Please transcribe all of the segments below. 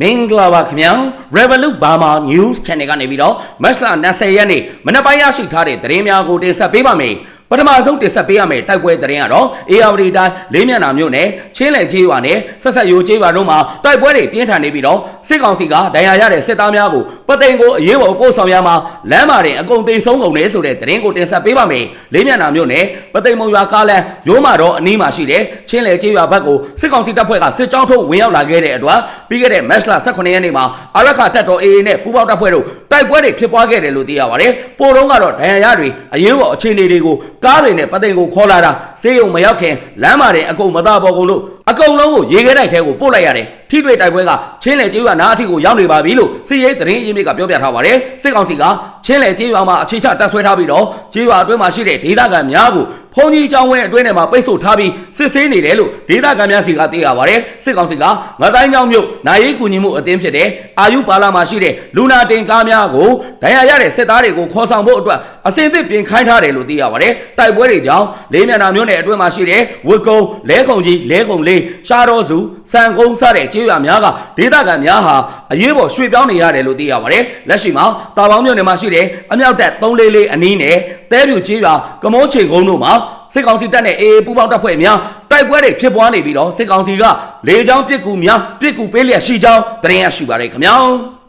မင်္ဂလာပါခင်ဗျာ Revolut Burma News Channel ကနေပြီးတော့မတ်လ20ရက်နေ့မနက်ပိုင်းရရှိထားတဲ့သတင်းများကိုတင်ဆက်ပေးပါမယ် ပထမဆုံးတင်ဆက်ပေးရမယ့်တိုက်ပွဲသတင်းကတော့ ARD တိုင်းလေးမျက်နှာမြို့နယ်ချင်းလယ်ကြီးရွာနဲ့ဆက်ဆက်ရိုးကြီးရွာတို့မှာတိုက်ပွဲတွေပြင်းထန်နေပြီးတော့စစ်ကောင်စီကဒဏ်ရာရတဲ့စစ်သားများကိုပသိမ်ကိုအရေးပေါ်ပို့ဆောင်ရမှာလမ်းမာတင်အကုန်သိမ်းဆုံးကုန်နေဆိုတဲ့သတင်းကိုတင်ဆက်ပေးပါမယ်လေးမျက်နှာမြို့နယ်ပသိမ်မုံရွာကားလမ်းရိုးမာတော့အနီးမှာရှိတဲ့ချင်းလယ်ကြီးရွာဘက်ကိုစစ်ကောင်စီတပ်ဖွဲ့ကစစ်ကြောင်းထုတ်ဝင်ရောက်လာခဲ့တဲ့အတွက်ပြီးခဲ့တဲ့မတ်လ18ရက်နေ့မှာအရက်ခတပ်တော် AA နဲ့ပူးပေါင်းတပ်ဖွဲ့တို့တိုက်ပွဲတွေဖြစ်ပွားခဲ့တယ်လို့သိရပါတယ်ပိုတော့ကတော့ဒဏ်ရာရတွေအရေးပေါ်အခြေအနေတွေကိုကားတွေနဲ့ပသိမ်ကိုခေါ်လာတာစေယုံမရောက်ခင်လမ်းမာတင်အကုန်မသားပေါ်ကုန်လို့ အကုန်လုံးကိုရေခဲတိုက်ထဲကိုပို့လိုက်ရတယ်ထိတွေ့တိုက်ပွဲကချင်းလေကျေးရွာနားအထိကိုရောက်နေပါပြီလို့စစ်ရေးသတင်းရင်းမြစ်ကပြောပြထားပါတယ်စစ်ကောင်စီကချင်းလေကျေးရွာမှာအခြေချတပ်ဆွဲထားပြီးတော့ကျေးရွာအတွင်းမှာရှိတဲ့ဒေသခံများကိုဖုန်ကြီးကျောင်းဝဲအတွင်းထဲမှာပိတ်ဆို့ထားပြီးစစ်ဆေးနေတယ်လို့ဒေသခံများစီကသိရပါတယ်စစ်ကောင်စီကငတိုင်းကျောင်းမြို့နိုင်ရေးကူညီမှုအသင်းဖြစ်တဲ့အာယုပါလာမှာရှိတဲ့လူနာတင်ကားများကိုဒဏ်ရာရတဲ့စစ်သားတွေကိုခေါ်ဆောင်ဖို့အတွက်အစင်သစ်ပြင်ခိုင်းထားတယ်လို့သိရပါတယ်တိုက်ပွဲတွေကြောင့်လေးမျက်နှာမြို့နယ်အတွင်းမှာရှိတဲ့ဝက်ကုံလဲခုံကြီးလဲခုံလေးရှားတော်စုစံကုန်းစတဲ့ကျေးရွာများကဒေသခံများဟာအရေးပေါ်ရွှေ့ပြောင်းနေရတယ်လို့သိရပါတယ်လက်ရှိမှာတာပေါင်းမြို့နယ်မှာရှိတဲ့အမြောက်တပ်344အနီးနဲ့တဲပြူကျေးရွာကမောချိန်ကုန်းတို့မှာစစ်ကောင်စီတပ်နဲ့အေအေပူးပေါင်းတပ်ဖွဲ့များတိုက်ပွဲတွေဖြစ်ပွားနေပြီးတော့စစ်ကောင်စီကလေကြောင်းပစ်ကူများပစ်ကူပေးလျက်ရှိကြောင်းသတင်းရရှိပါရခင်ဗျာ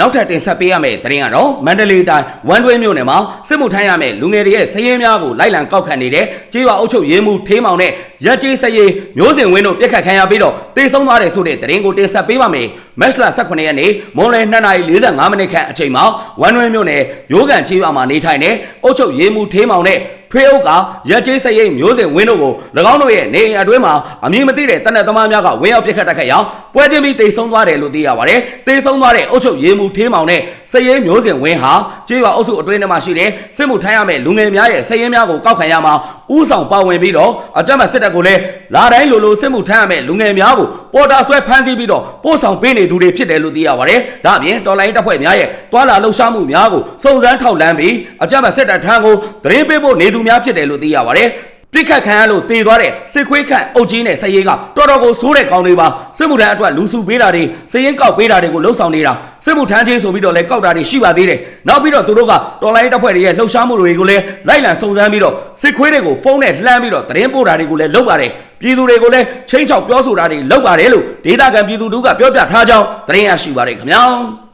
နောက်ထပ်တင်ဆက်ပေးရမယ့်သတင်းကတော့မန္တလေးတိုင်းဝမ်တွဲမြို့နယ်မှာစစ်မှုထမ်းရမယ့်လူငယ်တွေရဲ့စည်ရင်းများကိုလိုက်လံကောက်ခံနေတဲ့ကြေးရွာအုပ်ချုပ်ရေးမှူးထေးမောင်နဲ့ရက်ကျေးစည်ရင်မျိုးစင်ဝင်းတို့ပြက်ခတ်ခံရပြီးတော့တေဆုံးသွားတယ်ဆိုတဲ့သတင်းကိုတင်ဆက်ပေးပါမယ်မက်လ18ရက်နေ့မွန်လယ်2:45မိနစ်ခန့်အချိန်မှာဝမ်တွဲမြို့နယ်ရိုးကန်ကြေးရွာမှာနေထိုင်တဲ့အုပ်ချုပ်ရေးမှူးထေးမောင်နဲ့ ထွေးအုပ်ကရက်ကျေးစရိတ်မျိုးစင်ဝင်းတို့ကို၎င်းတို့ရဲ့နေအိမ်အတွင်းမှာအမည်မသိတဲ့တနက်သမားများကဝင်းရောက်ပြစ်ခတ်တိုက်ခိုက်ရာပွဲချင်းပြီးတိတ်ဆုံးသွားတယ်လို့သိရပါတယ်။တိတ်ဆုံးသွားတဲ့အုပ်ချုပ်ရေးမှူးထေးမောင်နဲ့စရိတ်မျိုးစင်ဝင်းဟာကျေးရွာအုပ်စုအတွင်းထဲမှာရှိတဲ့စစ်မှုထမ်းရမယ့်လူငယ်များရဲ့စရိတ်များကိုကောက်ခံရမှာ ဥဆောင်ပါဝင်ပြီးတော့အကြမ်းဖက်စစ်တပ်ကိုလည်းလာတိုင်းလိုလိုစစ်မှုထမ်းရမယ့်လူငယ်များကိုပေါ်တာဆွဲဖမ်းဆီးပြီးတော့ပို့ဆောင်ပေးနေသူတွေဖြစ်တယ်လို့သိရပါတယ်။ဒါအပြင်တော်လိုင်းတပ်ဖွဲ့များရဲ့တွာလာလှုပ်ရှားမှုများကိုစုံစမ်းထောက်လှမ်းပြီးအကြမ်းဖက်စစ်တပ်ထံကိုသတင်းပေးဖို့နေသူများဖြစ်တယ်လို့သိရပါတယ်။ ပြစ်ခတ်ခံရလို့တည်သွားတဲ့စစ်ခွေးခန့်အုပ်ကြီးနဲ့စရေးကတော်တော်ကိုစိုးတဲ့ကောင်းတွေပါစစ်မှုထမ်းအတွက်လူစုပေးတာတွေစရင်ကောက်ပေးတာတွေကိုလှုပ်ဆောင်နေတာစစ်မှုထမ်းချင်းဆိုပြီးတော့လည်းကောက်တာတွေရှိပါသေးတယ်နောက်ပြီးတော့သူတို့ကတော်လိုင်းတပ်ဖွဲ့တွေရဲ့လှုပ်ရှားမှုတွေကိုလည်းလိုက်လံစုံစမ်းပြီးတော့စစ်ခွေးတွေကိုဖုန်းနဲ့လှမ်းပြီးတော့သတင်းပို့တာတွေကိုလည်းလုပ်ပါတယ်ပြည်သူတွေကိုလည်းချင်းချောက်ပြောဆိုတာတွေလုပ်ပါတယ်လို့ဒေသခံပြည်သူတို့ကပြောပြထားကြောင်းသတင်းရရှိပါတယ်ခင်ဗျာ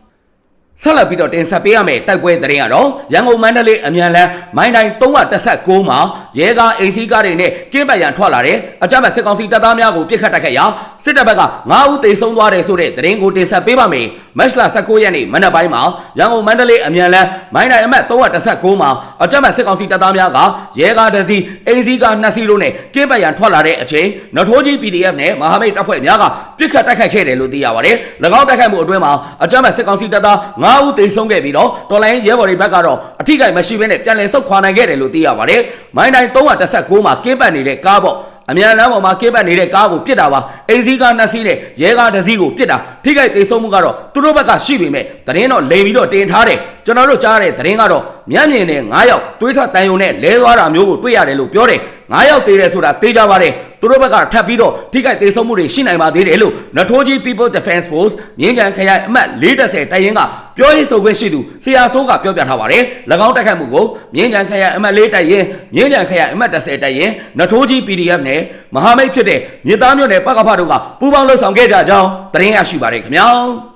ဆက်လက်ပြီးတော့တင်ဆက်ပေးရမယ့်တိုက်ပွဲသတင်းကတော့ရန်ကုန်မန္တလေးအမြန်လန်းမိုင်းတိုင်း316မှာရဲကားအိမ်စီးကားတွေနဲ့ကင်းပတ်ရန်ထွက်လာတဲ့အကြမ်းဖက်စစ်ကောင်စီတပ်သားများကိုပြစ်ခတ်တိုက်ခိုက်ရာစစ်တပ်ဘက်က9ဦးသေဆုံးသွားတယ်ဆိုတဲ့သတင်းကိုတင်ဆက်ပေးပါမယ်။မတ်လ19ရက်နေ့မနက်ပိုင်းမှာရန်ကုန်မန္တလေးအမြန်လန်းမိုင်းတိုင်းအမှတ်316မှာအကြမ်းဖက်စစ်ကောင်စီတပ်သားများကရဲကားတစ်စီးအိမ်စီးကားနှစ်စီးတို့နဲ့ကင်းပတ်ရန်ထွက်လာတဲ့အချိန်နထိုးကြီး PDF နဲ့မဟာမိတ်တပ်ဖွဲ့များကပြစ်ခတ်တိုက်ခိုက်ခဲ့တယ်လို့သိရပါတယ်။၎င်းတိုက်ခိုက်မှုအတွင်းမှာအကြမ်းဖက်စစ်ကောင်စီတပ်သား9ဦးသေဆုံးခဲ့ပြီးတော့တော်လိုင်းရဲဘော်တွေဘက်ကတော့အထိကိမရှိဘဲနဲ့ပြန်လည်ဆုတ်ခွာနိုင်ခဲ့တယ်လို့သိရပါတယ်။မိုင်းတိုင်း316မှာကင်းပတ်နေတဲ့ကားပေါ့အမြန်လမ်းပေါ်မှာကင်းပတ်နေတဲ့ကားကိုပြစ်တာပါအိမ်စီးကားနှစ်စီးနဲ့ရဲကားတစ်စီးကိုပြစ်တာထိခိုက်ဒေဆုံးမှုကတော့သူတို့ဘက်ကရှိပေမဲ့သတင်းတော့လိန်ပြီးတော့တင်ထားတယ်ကျွန်တော်တို့ကြားရတဲ့သတင်းကတော့မျက်မြင်နဲ့9ယောက်တွေးထွက်တန်ယုံနဲ့လဲသွားတာမျိုးကိုတွေ့ရတယ်လို့ပြောတယ် 9ယောက်သေးတယ်ဆိုတာသိကြပါတယ်သူတို့ဘက်ကထပ်ပြီးတော့ထိခိုက်ဒေဆုံးမှုတွေရှိနိုင်ပါသေးတယ်လို့နထိုးကြီး People Defense Force မြင်းကြံခရိုင်အမှတ်430တိုင်ရင်ကပြောရေးဆိုခွင့်ရှိသူဆရာဆိုးကပြောပြထားပါတယ်၎င်းတိုက်ခိုက်မှုကိုမြင်းကြံခရိုင်အမှတ်4တိုင်ရင်မြင်းကြံခရိုင်အမှတ်30တိုင်ရင်နထိုးကြီး PDF နဲ့မဟာမိတ်ဖြစ်တဲ့မြေသားမျိုးနယ်ပကဖတို့ကပူးပေါင်းလှုပ်ဆောင်ခဲ့ကြကြောင်းသတင်းရရှိပါတယ်ခင်ဗျာ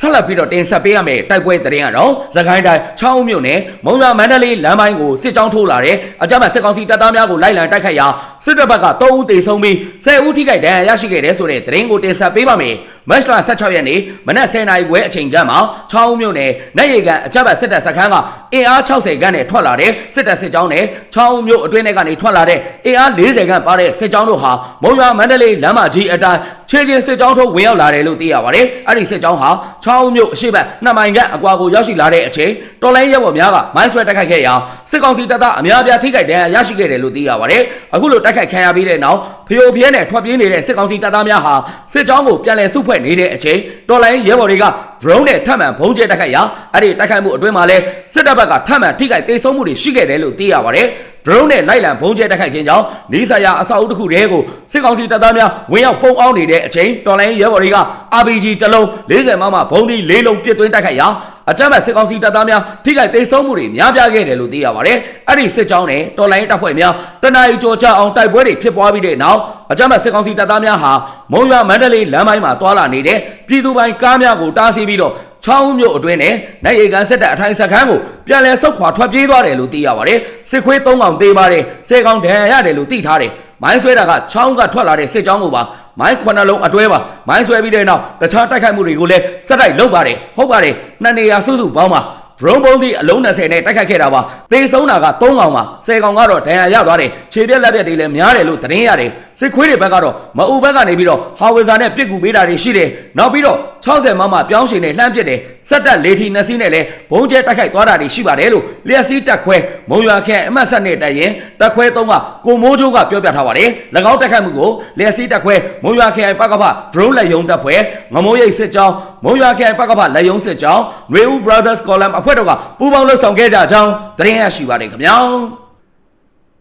ဆက်လက်ပြီးတော့တင်ဆက်ပေးရမယ့်တိုက်ပွဲသတင်းကတော့သခိုင်းတိုင်းချောင်းမြို့နယ်မုံရမန္တလေးလမ်းပိုင်းကိုစစ်ကြောင်းထိုးလာတဲ့အကြမ်းဖက်စစ်ကောင်စီတပ်သားများကိုလိုက်လံတိုက်ခိုက်ရာစစ်တပ်ဘက်က3ဦးသေဆုံးပြီး10ဦးထိခိုက်ဒဏ်ရာရရှိခဲ့တဲ့ဆိုတဲ့သတင်းကိုတင်ဆက်ပေးပါမယ်။ မတ်လ16ရက်နေ့မနက်10:00နာရီခွဲအချိန်ကမှာချောင်းမြို့နယ်နိုင်ရီကန်အကြမ်းဖက်စစ်တပ်စခန်းကအင်အား60ခန်းနဲ့ထွက်လာတဲ့စစ်တပ်စစ်ကြောင်းနဲ့ချောင်းမြို့အတွင်းထဲကနေထွက်လာတဲ့အင်အား40ခန်းပါတဲ့စစ်ကြောင်းတို့ဟာမုံရမန္တလေးလမ်းမကြီးအတိုင်းခြေချင်းစစ်ကြောင်းထုတ်ဝင်ရောက်လာတယ်လို့သိရပါတယ်။အဲ့ဒီစစ်ကြောင်းဟာချောင်းမြို့အရှိတ်နှစ်မိုင်ခန့်အကွာကိုရောက်ရှိလာတဲ့အချိန်တော်လိုင်းရဲဘော်များကမိုင်းဆွဲတိုက်ခိုက်ခဲ့ရာစစ်ကောင်စီတပ်သားအများအပြားထိခိုက်ဒဏ်ရာရရှိခဲ့တယ်လို့သိရပါတယ်။အခုလိုတိုက်ခိုက်ခံရပြီးတဲ့နောက်ဖျိုဖျဲနဲ့ထွက်ပြေးနေတဲ့စစ်ကောင်စီတပ်သားများဟာစစ်ကြောင်းကိုပြန်လည်စုဖွဲ့နေတဲ့အချိန်တော်လိုင်းရဲဘော်တွေက drone နဲ့ထပ်မံဘုံကျဲတိုက်ခိုက်ရာအဲ့ဒီတိုက်ခိုက်မှုအတွင်းမှာလဲစစ်တပ်ဘက်ကထပ်မံထိခိုက်ဒေဆုံးမှုတွေရှိခဲ့တယ်လို့သိရပါတယ် drone နဲ့လိုက်လံဘုံကျဲတိုက်ခိုက်ခြင်းကြောင့်နီးစပ်ရာအဆောက်အဦတစ်ခုတည်းကိုစစ်ကောင်စီတပ်သားများဝင်ရောက်ပုံအောင်နေတဲ့အချိန်တော်လိုင်းရဲဘော်တွေက RPG တစ်လုံး40မမဘုံသီး၄လုံးပစ်သွင်းတိုက်ခိုက်ရာ အကြမ်းဖက်စစ်ကောင်စီတပ်သားများထိခိုက်ဒေဆုံးမှုတွေများပြားခဲ့တယ်လို့သိရပါတယ်။အဲ့ဒီစစ်ကြောင်းနဲ့တော်လိုင်းတပ်ဖွဲ့များတနအီကြောချအောင်တိုက်ပွဲတွေဖြစ်ပွားပြီးတဲ့နောက်အကြမ်းဖက်စစ်ကောင်စီတပ်သားများဟာမုံရွာမန္တလေးလမ်းပိုင်းမှာတွာလာနေတဲ့ပြည်သူပိုင်ကားများကိုတားဆီးပြီးတော့ချောင်းမြို့အတွင်းနဲ့နိုင်ရီကန်စစ်တပ်အထိုင်စခန်းကိုပြန်လည်ဆုတ်ခွာထွက်ပြေးသွားတယ်လို့သိရပါတယ်။စစ်ခွေး၃កောင်သေးပါတယ်။စေကောင်ဒဏ်ရာရတယ်လို့သိထားတယ်။မိုင်းဆွဲတာကချောင်းကထွက်လာတဲ့စစ်ကြောင်းကိုပါ မိုင်းခွနလုံးအတွဲပါမိုင်းဆွဲပြီးတဲ့နောက်တခြားတိုက်ခိုက်မှုတွေကိုလည်းစက်တိုက်လုပ်ပါတယ်ဟုတ်ပါတယ်နှစ်နေရာစုစုပေါင်းပါ drone ပုံးသည့်အလုံး20နဲ့တိုက်ခိုက်ခဲ့တာပါသေဆုံးတာက3កောင်ပါ10កောင်ကတော့ဒဏ်ရာရသွားတယ်ခြေပြက်လက်ပြက်တွေလည်းများတယ်လို့သတင်းရတယ်စစ်ခွေးတွေဘက်ကတော့မအူဘက်ကနေပြီးတော့ဟာဝေဇာနဲ့ပြစ်ကူပေးတာတွေရှိတယ်နောက်ပြီးတော့60မမပြောင်းရှင်နဲ့လှမ်းပစ်တယ်စက်တက်လေထီနှစ်စီးနဲ့လည်းဘုံကျဲတိုက်ခိုက်သွားတာတွေရှိပါတယ်လို့လျက်စီးတက်ခွဲမုံရွာခန့်အမှတ်ဆက်နဲ့တက်ရင်တက်ခွဲ3ကကိုမိုးချိုးကပြောပြထားပါတယ်၎င်းတက်ခိုက်မှုကိုလျက်စီးတက်ခွဲမုံရွာခန့်ပကပ drone လက်ယုံတက်ဖွဲ့ငမိုးရိပ်စစ်ကြောင်းမုံရွာခန့်ပကပလက်ယုံစစ်ကြောင်းနွေဦး brothers column အဖွဲ့တို့ကပူးပေါင်းလှုပ်ဆောင်ခဲ့ကြကြောင်းသတင်းရရှိပါတယ်ခင်ဗျာ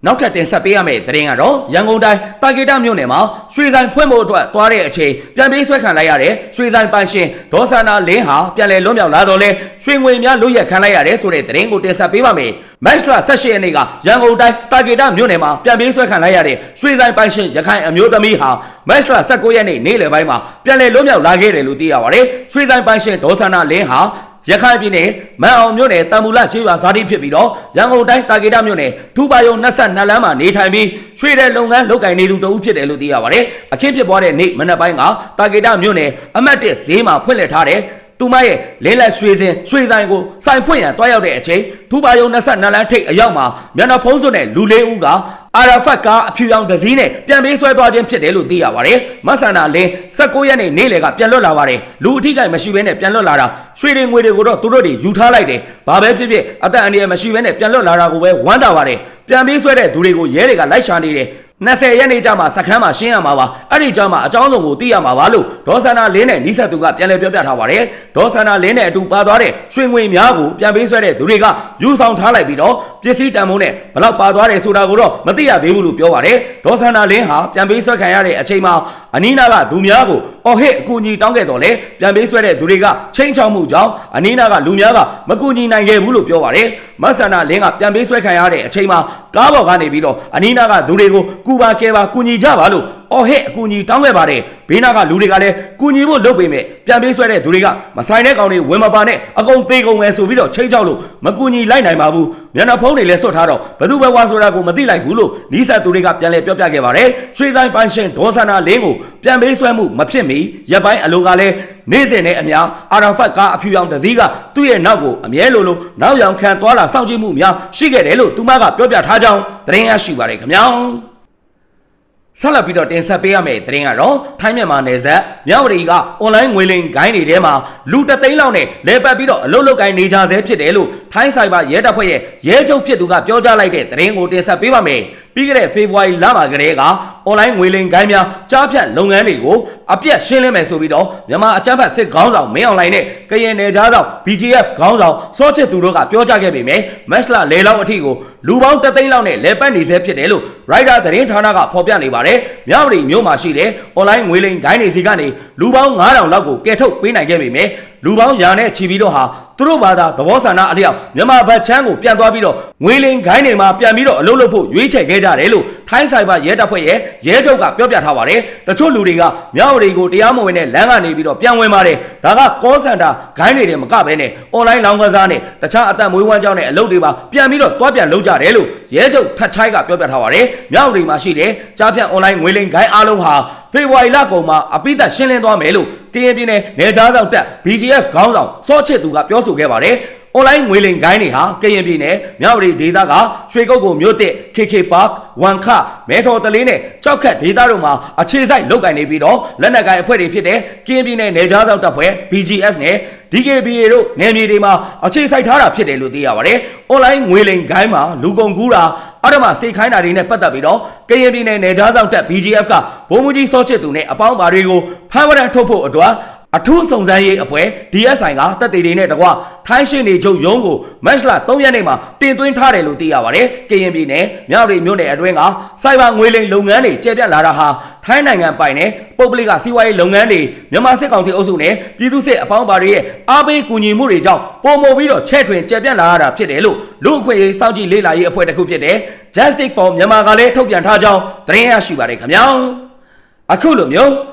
နောက်ထပ်တင်ဆက်ပေးရမယ့်သတင်းကတော့ရန်ကုန်တိုင်းတာဂေတမြို့နယ်မှာရွှေဆိုင်ဖွင့်ဖို့အတွက်သွားတဲ့အချိန်ပြန်ပေးဆွဲခံလိုက်ရတဲ့ရွှေဆိုင်ပိုင်ရှင်ဒေါ်ဆန္နာလင်းဟာပြန်လည်လွတ်မြောက်လာတော့လဲရွှေငွေများလွတ်ရက်ခံလိုက်ရတယ်ဆိုတဲ့သတင်းကိုတင်ဆက်ပေးပါမယ်။မတ်လ18ရက်နေ့ကရန်ကုန်တိုင်းတာဂေတမြို့နယ်မှာပြန်ပေးဆွဲခံလိုက်ရတဲ့ရွှေဆိုင်ပိုင်ရှင်ရခိုင်အမျိုးသမီးဟာမတ်လ19ရက်နေ့နေ့လယ်ပိုင်းမှာပြန်လည်လွတ်မြောက်လာခဲ့တယ်လို့သိရပါတယ်။ရွှေဆိုင်ပိုင်ရှင်ဒေါ်ဆန္နာလင်းဟာ ရခိုင်ပြည်နယ်မန်အောင်မြို့နယ်တံမူလချေးရွာဇာတိဖြစ်ပြီးတော့ရန်ကုန်တိုင်းတာဂေတမြို့နယ်ထူပါယုံ22လမ်းမှာနေထိုင်ပြီးရွှေတဲ့လုပ်ငန်းလုပ်ကိုင်နေသူတဦးဖြစ်တယ်လို့သိရပါတယ်။အခင်းဖြစ်ပွားတဲ့နေ့မနက်ပိုင်းကတာဂေတမြို့နယ်အမှတ်1ဈေးမှာဖွင့်လှစ်ထားတဲ့ သူမရဲ့လင်းလက်ရွှေစင်ရွှေဆိုင်ကိုစိုင်ဖွင့်ရန်တွားရောက်တဲ့အချိန်ထူပါယုံ22လမ်းထိပ်အရောက်မှာမျက်နှာဖုံးစွန်းတဲ့လူလေးဦးကအာရာဖတ်ကားအဖြူရောင်တစ်စီးနဲ့ပြန်ပေးဆွဲသွားခြင်းဖြစ်တယ်လို့သိရပါတယ်။မဆန္ဒလင်း19ရက်နေ့နေ့လယ်ကပြန်လွတ်လာပါတယ်။လူအထိကိမရှိဘဲနဲ့ပြန်လွတ်လာတာရွှေတွေငွေတွေကိုတော့သူတို့တွေယူထားလိုက်တယ်။ဘာပဲဖြစ်ဖြစ်အသက်အန္တရာယ်မရှိဘဲနဲ့ပြန်လွတ်လာတာကိုပဲဝမ်းတာပါတယ်။ပြန်ပေးဆွဲတဲ့သူတွေကိုရဲတွေကလိုက်ရှာနေတယ်။ 20ရက်နေ့ကျမှစခန်းမှာရှင်းရမှာပါအဲ့ဒီကျမှအကြောင်းစုံကိုသိရမှာပါလို့ဒေါ်ဆန္ဒလင်းနဲ့နီးစပ်သူကပြန်လည်ပြောပြထားပါတယ်ဒေါ်ဆန္ဒလင်းနဲ့အတူပါသွားတဲ့ရွှေငွေများကိုပြန်ပေးဆွဲတဲ့သူတွေကယူဆောင်ထားလိုက်ပြီးတော့ပစ္စည်းတန်ဖိုးနဲ့ဘလောက်ပါသွားတယ်ဆိုတာကိုတော့မသိရသေးဘူးလို့ပြောပါတယ်ဒေါ်ဆန္ဒလင်းဟာပြန်ပေးဆွဲခံရတဲ့အချိန်မှာအနီးနားကသူများကိုအော်ဟစ်အကူအညီတောင်းခဲ့တော့လေပြန်ပေးဆွဲတဲ့သူတွေကချင်းချောက်မှုကြောင့်အနီးနားကလူများကမကူညီနိုင်ခဲ့ဘူးလို့ပြောပါတယ်မဆန္ဒလင်းကပြန်ပေးဆွဲခံရတဲ့အချိန်မှာ ကားပေါ်ကနေပြီးတော့အနီးနားကသူတွေကိုကူပါကဲပါကူညီကြပါလို့အော်ဟစ်အကူအညီတောင်းခဲ့ပါတယ်ဘေးနားကလူတွေကလည်းကူညီဖို့လုပ်ပေမဲ့ပြန်ပေးဆွဲတဲ့သူတွေကမဆိုင်တဲ့ကောင်တွေဝင်မပါနဲ့အကုန်သေးကုန်ပဲဆိုပြီးတော့ချိန်ချောက်လို့မကူညီလိုက်နိုင်ပါဘူးမျက်နှာဖုံးတွေလည်းဆွတ်ထားတော့ဘယ်သူပဲဝါဆိုတာကိုမသိလိုက်ဘူးလို့နီးစပ်သူတွေကပြန်လည်ပြောပြခဲ့ပါတယ်ရွှေဆိုင်ပိုင်ရှင်ဒေါ်ဆန္ဒလင်းကိုပြန်ပေးဆွဲမှုမဖြစ်မီရပ်ပိုင်းအလိုကလည်းနေ့စဉ်နဲ့အများအာရာဖတ်ကားအဖြူရောင်တစည်းကသူ့ရဲ့နောက်ကိုအမြဲလိုလိုနောက်ရောင်ခံသွားလာစောင့်ကြည့်မှုများရှိခဲ့တယ်လို့သူမကပြောပြထားကြောင်းသတင်းရရှိပါတယ်ခင်ဗျာဆက်လက်ပြီးတော့တင်ဆက်ပေးရမယ့်သတင်းကတော့ထိုင်းမြန်မာနယ်စပ်မြဝတီကအွန်လိုင်းငွေလိမ်ဂိုင်းတွေထဲမှာလူတသိန်းလောက်နဲ့လဲပတ်ပြီးတော့အလုတ်လုတ်ဂိုင်းနေကြဆဲဖြစ်တယ်လို့ထိုင်းဆိုင်ဘာရဲတပ်ဖွဲ့ရဲ့ရဲချုပ်ဖြစ်သူကပြောကြားလိုက်တဲ့သတင်းကိုတင်ဆက်ပေးပါမယ်။ ပြီးခဲ့တဲ့ဖေဖော်ဝါရီလမှာကတည်းကအွန်လိုင်းငွေလိမ်ဂိုင်းများကြားဖြတ်လုပ်ငန်းတွေကိုအပြတ်ရှင်းလင်းမယ်ဆိုပြီးတော့မြန်မာအကြမ်းဖက်စစ်ခေါင်းဆောင်မင်းအောင်လှိုင်နဲ့ကရင်နယ်ကြားဆောင် BGF ခေါင်းဆောင်စောချစ်သူတို့ကပြောကြားခဲ့ပေမဲ့မက်စလာလေလောက်အထိကိုလူပေါင်းတသိန်းလောက်နဲ့လဲပတ်နေဆဲဖြစ်တယ်လို့ Rider သတင်းဌာနကဖော်ပြနေပါတယ်။မြဝတီမြို့မှာရှိတဲ့အွန်လိုင်းငွေလိမ်ဂိုင်းတွေစီကနေလူပေါင်း9000လောက်ကိုကယ်ထုတ်ပေးနိုင်ခဲ့ပေမဲ့လူပေါင်းရာနဲ့ချီပြီးတော့ဟာ သူတို့ဘာသာသဘောဆန္ဒအလျောက်မြန်မာဘတ်ချမ်းကိုပြန်သွားပြီးတော့ငွေလိမ်ဂိုင်းတွေမှာပြန်ပြီးတော့အလုပ်လုပ်ဖို့ရွေးချယ်ခဲ့ကြတယ်လို့ထိုင်းဆိုင်ဘာရဲတပ်ဖွဲ့ရဲ့ရဲချုပ်ကပြောပြထားပါတယ်။တချို့လူတွေကမြဝတီကိုတရားမဝင်တဲ့လမ်းကနေပြီးတော့ပြန်ဝင်ပါတယ်။ဒါကကောစင်တာဂိုင်းတွေတွေမကဘဲနဲ့အွန်လိုင်းလောင်းကစားနဲ့တခြားအသက်မွေးဝမ်းကြောင်းနဲ့အလုပ်တွေပါပြန်ပြီးတော့တွားပြန်လုပ်ကြတယ်လို့ ရဲချုပ်ထတ်ချိုက်ကပြောပြထားပါတယ်။မြဝတီမှာရှိတဲ့ကြားဖြတ်အွန်လိုင်းငွေလိမ်ဂိုင်းအားလုံးဟာဖေဖော်ဝါရီလကုန်မှာအပိသက်ရှင်းလင်းသွားမယ်လို့ကရင်ပြည်နယ်နယ်ကြားဆောင်တပ် BGF ခေါင်းဆောင်စောချစ်သူကပြောဆိုခဲ့ပါတယ်။ online ငွေလိမ်ဂိုင်းတွေဟာကရင်ပြည်နယ်မြဝတီဒေသကရွှေကုတ်ကိုမြို့တစ် KK Park ဝန်ခမဲထော်တလေးနဲ့ကြောက်ခတ်ဒေသတို့မှာအခြေစိုက်လုပ်ကင်နေပြီးတော့လက်နက်ကိုင်အဖွဲ့တွေဖြစ်တဲ့ကရင်ပြည်နယ်နယ်ကြားဆောင်တပ်ဖွဲ့ BGF နဲ့ DKBA တို့နယ်မြေတွေမှာအခြေစိုက်ထားတာဖြစ်တယ်လို့သိရပါတယ်။ online ငွေလိမ်ဂိုင်းမှာလူကုန်ကူးတာအရမစေခိုင်းတာတွေနဲ့ပတ်သက်ပြီးတော့ကရင်ပြည်နယ်နယ်ကြားဆောင်တပ် BGF ကဗိုလ်မှူးကြီးစောချစ်သူနဲ့အပေါင်းပါတွေကိုဖမ်းဝရံထုတ်ဖို့အတွက် အထူးစုံစမ်းရေးအဖွဲ့ DSI ကတပ်သေးတွေနဲ့တကွထိုင်းရှင်နေချုပ်ရုံးကိုမတ်လ3ရက်နေ့မှာတင်သွင်းထားတယ်လို့သိရပါတယ်။ကရင်ပြည်နယ်မြဝတီမြို့နယ်အတွင်းကစိုက်ဘာငွေလိမ်လုပ်ငန်းတွေကျယ်ပြန့်လာတာဟာထိုင်းနိုင်ငံပိုင်နဲ့ပုဂ္ဂလိကစီးပွားရေးလုပ်ငန်းတွေမြန်မာစစ်ကောင်စီအုပ်စုနဲ့ပြည်သူစစ်အပေါင်းပါတွေရဲ့အားပေးကူညီမှုတွေကြောင့်ပုံမပြီးတော့ချဲ့ထွင်ကျယ်ပြန့်လာရတာဖြစ်တယ်လို့လူ့အခွင့်အရေးစောင့်ကြည့်လေ့လာရေးအဖွဲ့တစ်ခုဖြစ်တဲ့ Justice for Myanmar ကလည်းထုတ်ပြန်ထားကြောင်းသတင်းရရှိပါတယ်ခင်ဗျာ။အခုလိုမျိုး